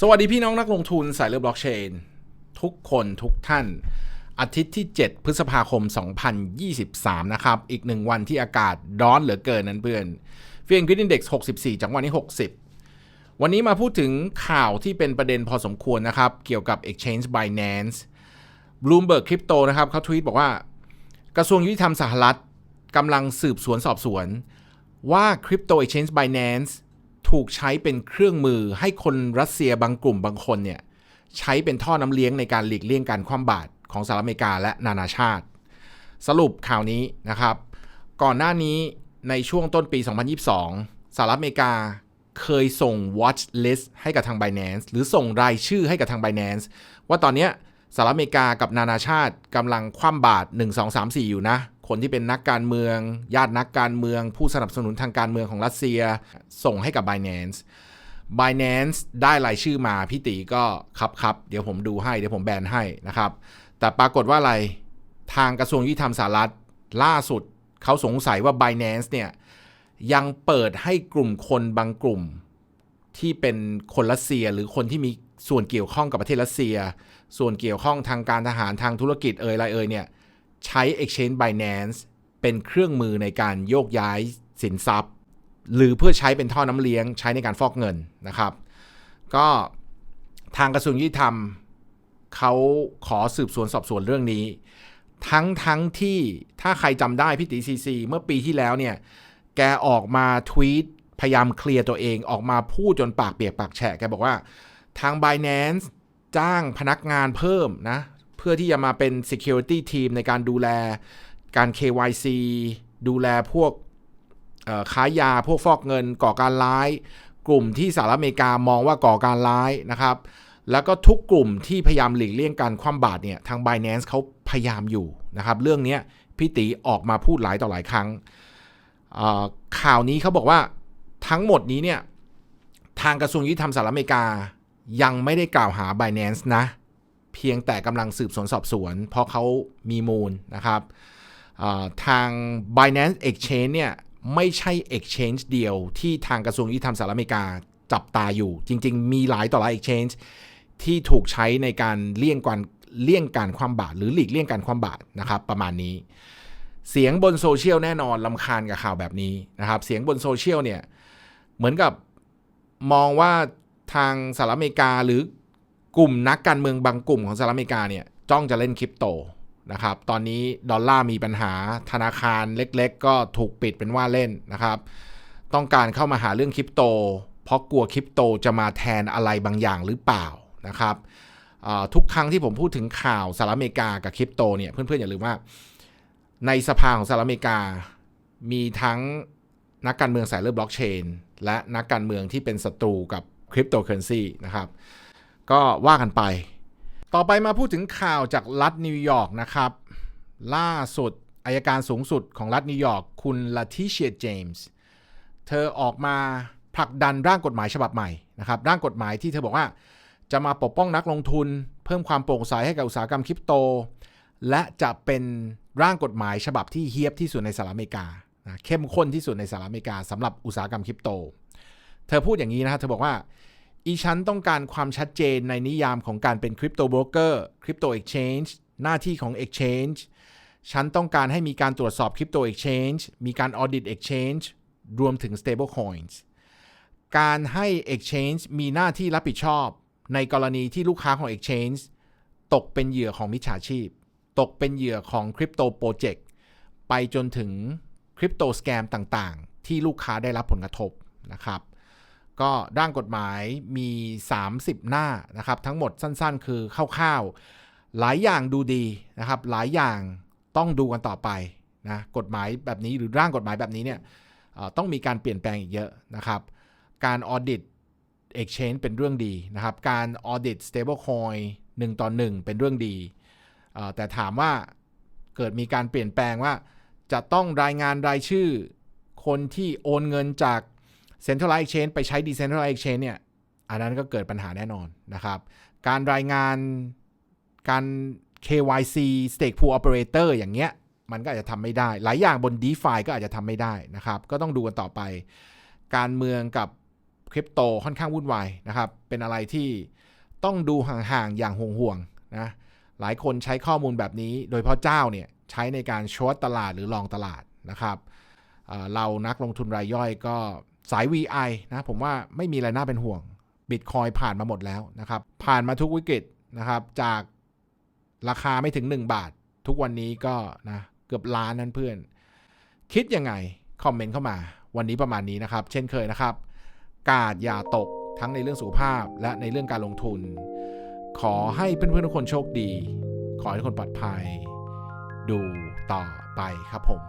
สวัสดีพี่น้องนักลงทุนสายเรือบล็อกเชน ทุกคนทุกท่าน อาทิตย์ที่ 7 พฤษภาคม 2023 นะครับ อีกหนึ่งวันที่อากาศร้อนเหลือเกินนั้นเพื่อนเฟียงกิดอินเด็กซ์64จากวันนี้ 60 วันนี้มาพูดถึงข่าวที่เป็นประเด็นพอสมควรนะครับ เกี่ยวกับ Exchange Binance Bloomberg Crypto นะครับเขาทวีตบอกว่า กระทรวงยุติธรรมสหรัฐกำลังสืบสวนสอบสวน ว่า Crypto Exchange Binance ถูกใช้เป็นเครื่องมือให้คนรัสเซียบางกลุ่มบางคนเนี่ยใช้เป็นท่อน้ำเลี้ยงในการหลีกเลี่ยงการคว่ำบาตรของสหรัฐอเมริกาและนานาชาติ สรุปข่าวนี้นะครับ ก่อนหน้านี้ในช่วงต้นปี 2022 สหรัฐอเมริกาเคยส่ง watch list ให้กับทาง Binance หรือส่งรายชื่อให้กับทาง Binance ว่าตอนนี้สหรัฐอเมริกากับนานาชาติกำลังคว่ำบาตร1 2 3 4 อยู่นะ คนที่เป็นนักการเมือง ญาตินักการเมือง ผู้สนับสนุนทางการเมืองของรัสเซีย ส่งให้กับ Binance Binance ได้รายชื่อมาพี่ตีก็ครับครับเดี๋ยวผมดูให้เดี๋ยวผมแบนให้นะครับ แต่ปรากฏว่าอะไรทางกระทรวงยุติธรรมสหรัฐล่าสุดเขาสงสัยว่า Binance เนี่ยยังเปิดให้กลุ่มคนบางกลุ่มที่เป็นคนรัสเซียหรือคนที่มีส่วนเกี่ยวข้องกับประเทศรัสเซีย ส่วนเกี่ยวข้องทางการทหารทางธุรกิจเอ่ยอะไรเอ่ยเนี่ย ใช้ Exchange Binance เป็นเครื่องมือในการโยกย้ายสินทรัพย์ หรือเพื่อใช้เป็นท่อน้ำเลี้ยงใช้ในการฟอกเงินนะครับ ก็ทางกระทรวงยุติธรรมเขาขอสืบสวนสอบสวนเรื่องนี้ ทั้งทั้งที่ถ้าใครจำได้พี่ตีซีซีเมื่อปีที่แล้วเนี่ย แกออกมาทวีตพยายามเคลียร์ตัวเองออกมาพูดจนปากเปียกปากแฉะแกบอกว่า ทาง Binance จ้างพนักงานเพิ่มนะ พื่อที่จะมาเป็น Security Team ในการดูแลการ KYC ดูแลพวกค้ายาพวกฟอกเงิน ก่อการร้าย กลุ่มที่สหรัฐอเมริกามองว่าก่อการร้ายนะครับ แล้วก็ทุกกลุ่มที่พยายามหลีกเลี่ยงการคว่ำบาตรเนี่ยทาง Binance เขาพยายามอยู่นะครับเรื่องนี้พี่ตีออกมาพูดหลายต่อหลายครั้งข่าวนี้เขาบอกว่าทั้งหมดนี้เนี่ยทางกระทรวงยุติธรรมสหรัฐอเมริกายังไม่ได้กล่าวหา Binance นะ เพียงแต่กำลังสืบสวนสอบสวน เพราะเขามีมูลนะครับทาง Binance Exchange เนี่ยไม่ใช่ Exchange เดียวที่ทางกระทรวงยุติธรรมสหรัฐอเมริกาจับตาอยู่ จริง ๆ มีหลายต่อหลาย Exchange ที่ถูกใช้ในการเลี่ยงการเลี่ยงการความบาตรหรือหลีกเลี่ยงการความบาตรนะครับ ประมาณนี้ เสียงบนโซเชียลแน่นอนลำคาญกับข่าวแบบนี้นะครับ เสียงบนโซเชียลเนี่ยเหมือนกับมองว่าทางสหรัฐอเมริกาหรือ กลุ่มนักการเมืองบางกลุ่มของสหรัฐอเมริกาเนี่ยจ้องจะเล่นคริปโตนะครับตอนนี้ดอลลาร์มีปัญหาธนาคารเล็กๆ ก็ถูกปิดเป็นว่าเล่นนะครับต้องการเข้ามาหาเรื่องคริปโต เพราะกลัวคริปโตจะมาแทนอะไรบางอย่างหรือเปล่านะครับทุกครั้งที่ผมพูดถึงข่าวสหรัฐอเมริกากับคริปโตเนี่ยเพื่อนๆอย่าลืมว่า ในสภาของสหรัฐอเมริกา มีทั้งนักการเมืองสายเลือดบล็อกเชน และนักการเมืองที่เป็นศัตรูกับคริปโตเคอเรนซีนะครับ ก็ว่ากันไป ต่อไปมาพูดถึงข่าวจากรัฐนิวยอร์กนะครับ ล่าสุดอายการสูงสุดของรัฐนิวยอร์กคุณลาทิเชียเจมส์เธอออกมาผลักดันร่างกฎหมายฉบับใหม่นะครับร่างกฎหมายที่เธอบอกว่า จะมาปกป้องนักลงทุน เพิ่มความโปร่งใสให้กับอุตสาหกรรมคริปโต และจะเป็นร่างกฎหมายฉบับที่เฮียบที่สุดในสหรัฐอเมริกานะเข้มข้นที่สุดในสหรัฐอเมริกาสำหรับอุตสาหกรรมคริปโต เธอพูดอย่างนี้นะเธอบอกว่า อีฉันต้องการความชัดเจนในนิยามของการเป็นคริปโตโบรกเกอร์คริปโตเอ็กชแนนหน้าที่ของ Exchange ฉันต้องการให้มีการตรวจสอบคริปโตเอ็กชแนนมีการออดิต Exchange รวมถึง stable coins การให้ Exchange มีหน้าที่รับผิดชอบ ในกรณีที่ลูกค้าของ Exchange ตกเป็นเหยื่อของมิจฉาชีพ ตกเป็นเหยื่อของคริปโตโปรเจกต์ไปจนถึงคริปโตสแกมต่างๆ ที่ลูกค้าได้รับผลกระทบนะครับ ก็ร่างกฎหมายมี 30 หน้านะครับ ทั้งหมดสั้นๆ คือคร่าวๆ หลายอย่างดูดีนะครับ หลายอย่างต้องดูกันต่อไปนะกฎหมายแบบนี้หรือร่างกฎหมายแบบนี้เนี่ยต้องมีการเปลี่ยนแปลงอีกเยอะนะครับ การออเดิต Exchange เป็นเรื่องดีนะครับ การออดิต Stablecoin 1 ต่อ 1 เป็นเรื่องดี แต่ถามว่าเกิดมีการเปลี่ยนแปลงว่า จะต้องรายงานรายชื่อ คนที่โอนเงินจาก Centralized Exchange ไปใช้ Decentralized Exchange เนี่ยอันนั้นก็เกิดปัญหาแน่นอนนะครับ การรายงานการ KYC Stake Pool Operator อย่างเงี้ย มันก็อาจจะทำไม่ได้ หลายอย่างบน DeFi ก็อาจจะทำไม่ได้นะครับ ก็ต้องดูกันต่อไป การเมืองกับคริปโตค่อนข้างวุ่นวายนะครับ เป็นอะไรที่ต้องดูห่างๆ อย่างห่วงๆนะ หลายคนใช้ข้อมูลแบบนี้ โดยเฉพาะเจ้าเนี่ยใช้ในการช็อตตลาดหรือลองตลาดนะครับเเรานักลงทุนรายย่อยก็ สาย VI นะผมว่าไม่มีอะไรน่าเป็นห่วงบิตคอยผ่านมาหมดแล้วนะครับ ผ่านมาทุกวิกฤตนะครับ จากราคาไม่ถึง 1 บาท ทุกวันนี้ก็นะเกือบล้านนั่นเพื่อน คิดยังไง คอมเมนต์เข้ามา วันนี้ประมาณนี้นะครับ เช่นเคยนะครับ กาดอย่าตกทั้งในเรื่องสุขภาพและในเรื่องการลงทุน ขอให้เพื่อนๆทุกคนโชคดี ขอให้ทุกคนปลอดภัย ดูต่อไปครับผม